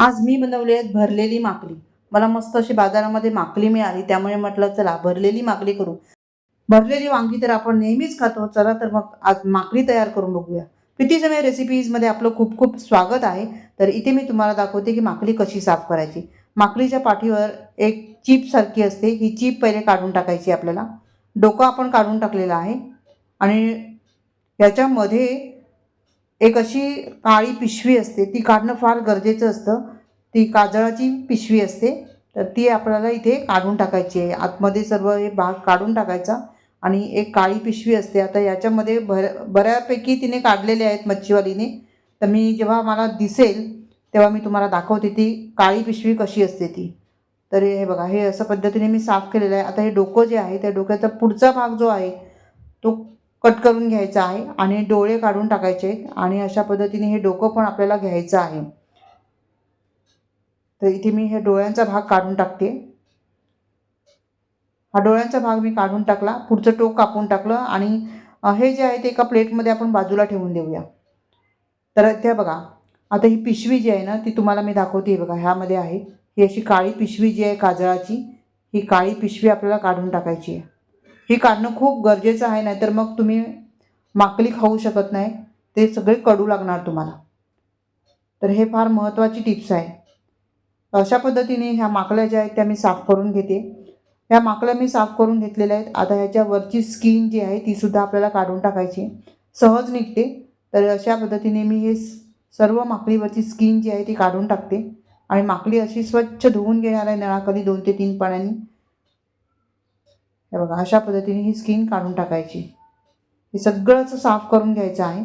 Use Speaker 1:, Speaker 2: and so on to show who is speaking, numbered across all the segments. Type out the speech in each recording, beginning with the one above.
Speaker 1: आज मी बनवली आहेत भरलेली माकली मला मस्त अशी बाजारामध्ये माकली मिळाली त्यामुळे म्हटलं चला भरलेली माकली करू. भरलेली वांगी तर आपण नेहमीच खातो चला तर मग आज माकली तयार करून बघूया. प्रीती समय रेसिपीजमध्ये आपलं खूप खूप स्वागत आहे तर इथे मी तुम्हाला दाखवते की माकली कशी साफ करायची. माकलीच्या पाठीवर एक चीपसारखी असते ही चीप पहिले काढून टाकायची आपल्याला. डोकं आपण काढून टाकलेलं आहे. आणि याच्यामध्ये एक अशी काळी पिशवी असते ती काढणं फार गरजेचं असतं. ती काजळाची पिशवी असते तर ती आपल्याला इथे काढून टाकायची आहे. आतमध्ये सर्व हे भाग काढून टाकायचा आणि एक काळी पिशवी असते. आता याच्यामध्ये भर बऱ्यापैकी तिने काढलेले आहेत मच्छीवालीने तर मी जेव्हा मला दिसेल तेव्हा मी तुम्हाला दाखवते ती काळी पिशवी कशी असते ती. तर हे बघा हे असं पद्धतीने मी साफ केलेलं आहे. आता हे डोकं जे आहे त्या डोक्याचा पुढचा भाग जो आहे तो कट करून घ्यायचा आहे आणि डोळे काढून टाकायचे आहेत आणि अशा पद्धतीने हे डोकं पण आपल्याला घ्यायचं आहे. तर इथे मी हे डोळ्यांचा भाग काढून टाकते. हा डोळ्यांचा भाग मी काढून टाकला पुढचं टोक कापून टाकलं आणि हे जे आहे ते एका प्लेटमध्ये आपण बाजूला ठेवून देऊया. तर त्या बघा आता ही पिशवी जी आहे ना ती तुम्हाला मी दाखवते बघा ह्यामध्ये आहे. ही अशी काळी पिशवी जी आहे काजळाची ही काळी पिशवी आपल्याला काढून टाकायची आहे. ही काढणं खूप गरजेचं आहे नाहीतर मग तुम्ही माकली खाऊ शकत नाही. ते सगळे कडू लागणार तुम्हाला. तर हे फार महत्त्वाची टिप्स आहे. अशा पद्धतीने ह्या माकल्या ज्या आहेत त्या मी साफ करून घेते. ह्या माकल्या मी साफ करून घेतलेल्या आहेत. आता ह्याच्यावरची स्किन जी आहे तीसुद्धा आपल्याला काढून टाकायची. सहज निघते. तर अशा पद्धतीने मी हे सर्व माकडीवरची स्किन जी आहे ती काढून टाकते. आणि माकडी अशी स्वच्छ धुवून घेणार आहे नळाखाली दोन ते तीन पाण्याने. हे बघा अशा पद्धतीने ही स्किन काढून टाकायची. हे सगळंच साफ करून घ्यायचं आहे.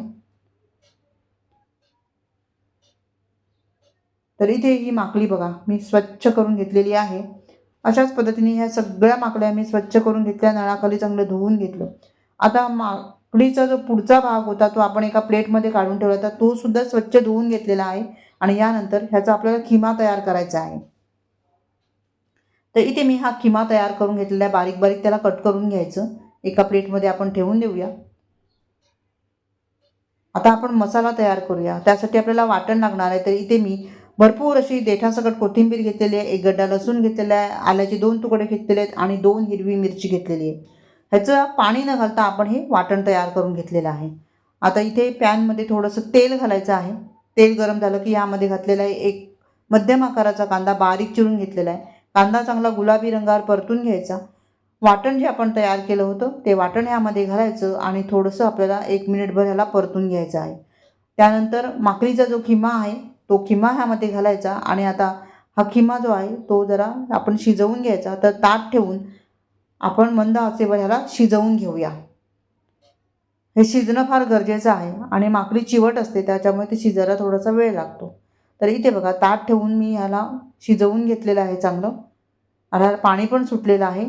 Speaker 1: तर इथे ही माकडी बघा मी स्वच्छ करून घेतलेली आहे. अशाच पद्धतीने ह्या सगळ्या माकड्या मी स्वच्छ करून घेतल्या नळाखाली चांगलं धुवून घेतलं. आता माकडीचा जो पुढचा भाग होता तो आपण एका प्लेटमध्ये काढून ठेवला होता तो सुद्धा स्वच्छ धुवून घेतलेला आहे. आणि यानंतर ह्याचा आपल्याला खिमा तयार करायचा आहे. तर इथे मी हा खिमा तयार करून घेतलेला आहे. बारीक बारीक त्याला कट करून घ्यायचं. एका प्लेटमध्ये आपण ठेवून देऊया. आता आपण मसाला तयार करूया. त्यासाठी आपल्याला वाटण लागणार आहे. तर इथे मी भरपूर अशी देठासकट कोथिंबीर घेतलेली आहे. एक गड्डा लसूण घेतलेला आहे. आल्याचे दोन तुकडे घेतलेले आहेत आणि दोन हिरवी मिरची घेतलेली आहे. ह्याचं पाणी न घालता आपण हे वाटण तयार करून घेतलेलं आहे. आता इथे पॅनमध्ये थोडंसं तेल घालायचं आहे. तेल गरम झालं की यामध्ये घातलेलं आहे एक मध्यम आकाराचा कांदा बारीक चिरून घेतलेला आहे. कांदा चांगला गुलाबी रंगावर परतून घ्यायचा. वाटण जे आपण तयार केलं होतं ते वाटण ह्यामध्ये घालायचं आणि थोडंसं आपल्याला एक मिनिटभर ह्याला परतून घ्यायचं आहे. त्यानंतर माकडीचा जो खिमा आहे तो खिमा ह्यामध्ये घालायचा आणि आता हा खिमा जो आहे तो जरा आपण शिजवून घ्यायचा. तर ताट ठेवून आपण मंद आचेवर ह्याला शिजवून घेऊया. हे शिजणं फार गरजेचं आहे आणि माकडी चिवट असते त्याच्यामुळे ते शिजायला थोडासा वेळ लागतो. तर इथे बघा ताट ठेवून मी ह्याला शिजवून घेतलेलं आहे चांगलं. आणि ह्याला पाणी पण सुटलेलं आहे.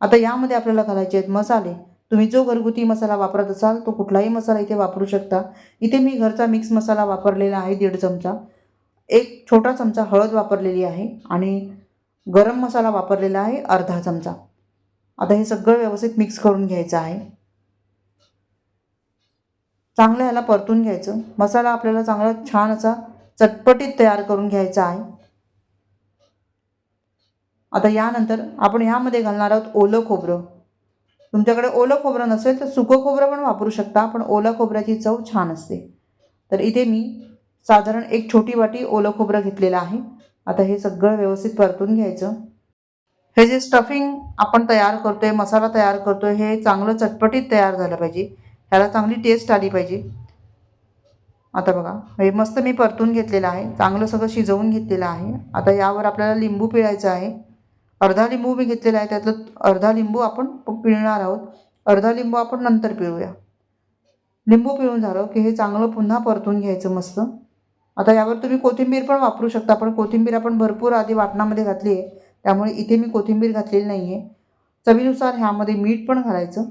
Speaker 1: आता यामध्ये आपल्याला घालायचे आहेत मसाले. तुम्ही जो घरगुती मसाला वापरत असाल तो कुठलाही मसाला इथे वापरू शकता. इथे मी घरचा मिक्स मसाला वापरलेला आहे दीड चमचा. एक छोटा चमचा हळद वापरलेली आहे आणि गरम मसाला वापरलेला आहे अर्धा चमचा. आता हे सगळं व्यवस्थित मिक्स करून घ्यायचं आहे. चांगलं ह्याला परतून घ्यायचं. मसाला आपल्याला चांगला छान असा चटपटीत तयार करून घ्यायचा आहे. आता यानंतर आपण ह्यामध्ये घालणार आहोत ओलं खोबरं. तुमच्याकडे ओलं खोबरं नसेल तर सुकं खोबरं पण वापरू शकता पण ओलं खोबऱ्याची चव छान असते. तर इथे मी साधारण एक छोटी वाटी ओलं खोबरं घेतलेलं आहे. आता हे सगळं व्यवस्थित परतून घ्यायचं. हे जे स्टफिंग आपण तयार करतोय मसाला तयार करतोय हे चांगलं चटपटीत तयार झालं पाहिजे. ह्याला चांगली टेस्ट आली पाहिजे. आता बघा हे मस्त मी परतून घेतलेलं आहे. चांगलं सगळं शिजवून घेतलेलं आहे. आता यावर आपल्याला लिंबू पिळायचं आहे. अर्धा लिंबू मी घेतलेला आहे. त्यातलं अर्धा लिंबू आपण पिळणार आहोत. अर्धा लिंबू आपण नंतर पिळूया. लिंबू पिळून झालं की हे चांगलं पुन्हा परतून घ्यायचं मस्त. आता यावर तुम्ही कोथिंबीर पण वापरू शकता. पण कोथिंबीर आपण भरपूर आधी वाटणामध्ये घातली आहे. त्यामुळे इथे मी कोथिंबीर घातलेली नाही आहे चवीनुसार ह्यामध्ये मीठ पण घालायचं.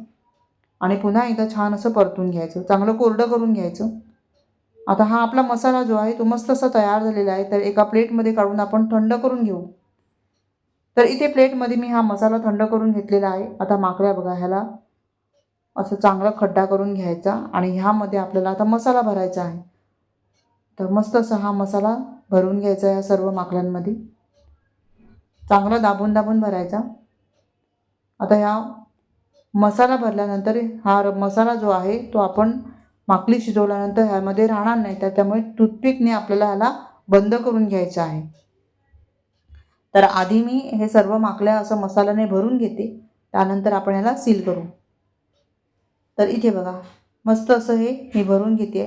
Speaker 1: आणि पुन्हा एकदा छान असं परतून घ्यायचं. चांगलं कोरडं करून घ्यायचं. आता हा आपला मसाला जो आहे तो मस्त असा तयार झालेला आहे. तर एका प्लेटमध्ये काढून आपण थंड करून घेऊ. तर इथे प्लेटमध्ये मी हा मसाला थंड करून घेतलेला आहे. आता माकड्या बघा ह्याला असं चांगला खड्डा करून घ्यायचा आणि ह्यामध्ये आपल्याला आता मसाला भरायचा आहे. तर मस्त असा हा मसाला भरून घ्यायचा या सर्व माकड्यांमध्ये चांगला दाबून दाबून भरायचा. आता ह्या मसाला भरल्यानंतर हा र- मसाला जो आहे तो आपण माकली शिजवल्यानंतर ह्यामध्ये राहणार नाही. तर त्यामुळे टूथपिकने आपल्याला ह्याला बंद करून घ्यायचं आहे. तर आधी मी हे सर्व माकल्या असं मसाल्याने भरून घेते. त्यानंतर आपण ह्याला सील करू. तर इथे बघा मस्त असं हे मी भरून घेते.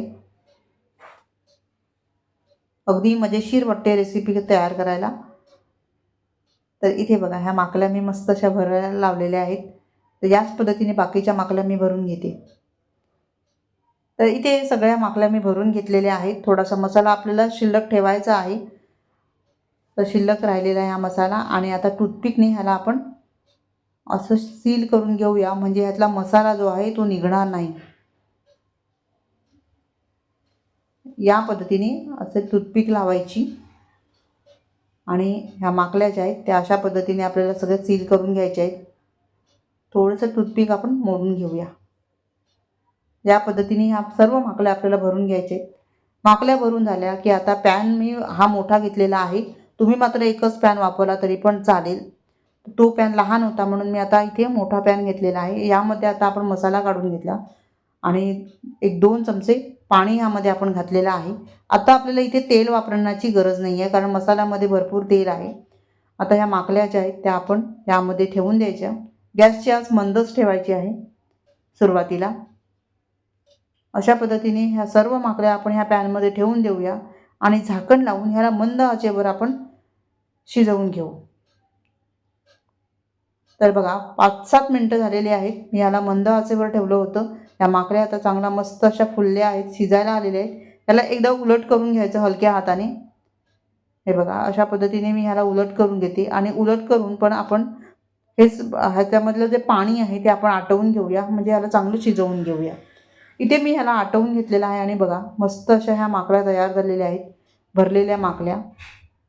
Speaker 1: अगदी मजेशीर वाटते रेसिपी तयार करायला. तर इथे बघा ह्या माकल्या मी मस्त अशा भरायला लावलेल्या आहेत. तर याच पद्धतीने बाकीच्या माकल्या मी भरून घेते. तर इथे सगळ्या माकल्या मी भरून घेतलेल्या आहेत. थोडासा मसाला आपल्याला शिल्लक ठेवायचा आहे. तर शिल्लक राहिलेला आहे हा मसाला आणि आता टूथपिकने ह्याला आपण असं सील करून घेऊया. म्हणजे ह्यातला मसाला जो आहे तो निघणार नाही. या पद्धतीने असे टूथपिक लावायची. आणि ह्या माकल्या ज्या आहेत त्या अशा पद्धतीने आपल्याला सगळं सील करून घ्यायचे आहेत. थोडंसं टूथपिक आपण मोडून घेऊया. या पद्धतीने ह्या सर्व माकल्या आपल्याला भरून घ्यायचे. माकल्या भरून झाल्या की आता पॅन मी हा मोठा घेतलेला आहे. तुम्ही मात्र एकच पॅन वापरला तरी पण चालेल. तो पॅन लहान होता म्हणून मी आता इथे मोठा पॅन घेतलेला आहे. यामध्ये आता आपण मसाला काढून घेतला आणि एक दोन चमचे पाणी ह्यामध्ये आपण घातलेलं आहे. आता आपल्याला इथे तेल वापरण्याची गरज नाही आहे कारण मसाल्यामध्ये भरपूर तेल आहे. आता ह्या माकल्या ज्या आहेत त्या आपण यामध्ये ठेवून द्यायच्या. गॅसची आज मंदच ठेवायची आहे सुरुवातीला. अशा पद्धतीने ह्या सर्व माकड्या आपण ह्या पॅनमध्ये ठेवून देऊया आणि झाकण लावून ह्याला मंद आचेवर आपण शिजवून घेऊ. तर बघा पाच सात मिनटं झालेली आहेत. मी ह्याला मंद आचेवर ठेवलं होतं. या माकड्या आता चांगला मस्त अशा फुलल्या आहेत शिजायला आलेल्या आहेत. त्याला एकदा उलट करून घ्यायचं हलक्या हाताने. हे बघा अशा पद्धतीने मी ह्याला उलट करून घेते आणि उलट करून पण आपण हेच ह्याच्यामधलं जे पाणी आहे ते आपण आटवून घेऊया. म्हणजे ह्याला चांगलं शिजवून घेऊया. इथे मी ह्याला आटवून घेतलेला आहे आणि बघा मस्त अशा ह्या माकड्या तयार झालेल्या आहेत. भरलेल्या माकल्या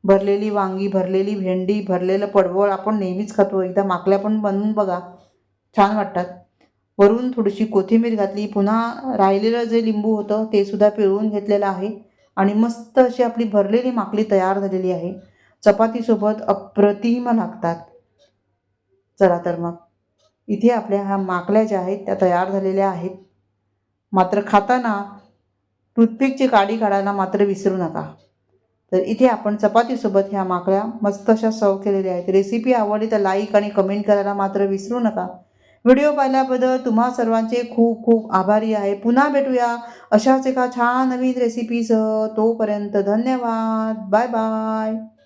Speaker 1: भरलेली वांगी भरलेली भेंडी भरलेलं पडवळ आपण नेहमीच खातो. एकदा माकल्या पण बनवून बघा. छान वाटतात. वरून थोडीशी कोथिंबीर घातली. पुन्हा राहिलेलं जे लिंबू होतं ते सुद्धा पिळवून घेतलेलं आहे. आणि मस्त अशी आपली भरलेली माकली तयार झालेली आहे. चपातीसोबत अप्रतिम लागतात. चला तर मग. इथे आपल्या ह्या माकल्या ज्या आहेत त्या तयार झालेल्या आहेत. मात्र खाताना टूथपिकची काडी काढायला मात्र विसरू नका. तर इथे आपण चपातीसोबत ह्या माकळ्या मस्त अशा सर्व केलेल्या आहेत. रेसिपी आवडली तर लाईक आणि कमेंट करायला मात्र विसरू नका. व्हिडिओ पाहिल्याबद्दल तुम्हा सर्वांचे खूप खूप आभारी आहे. पुन्हा भेटूया अशाच एका छान नवीन रेसिपीसह तोपर्यंत धन्यवाद. Bye bye